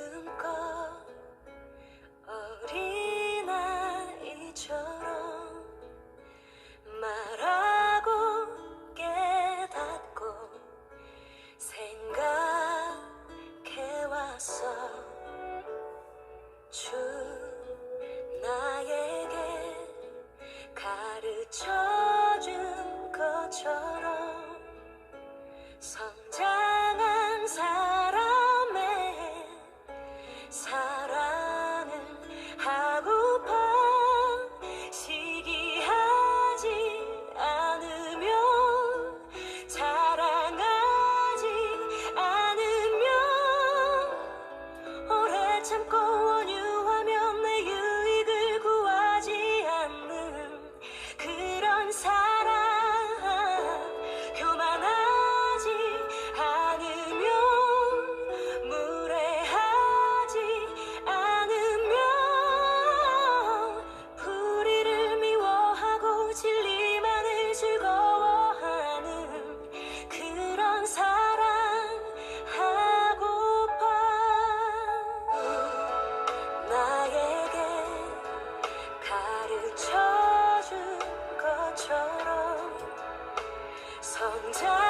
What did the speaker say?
꿈꿔 어린아이처럼 말하고 깨닫고 생각해왔어. 나에게 가르쳐준 것처럼 성장한 삶 tongue down.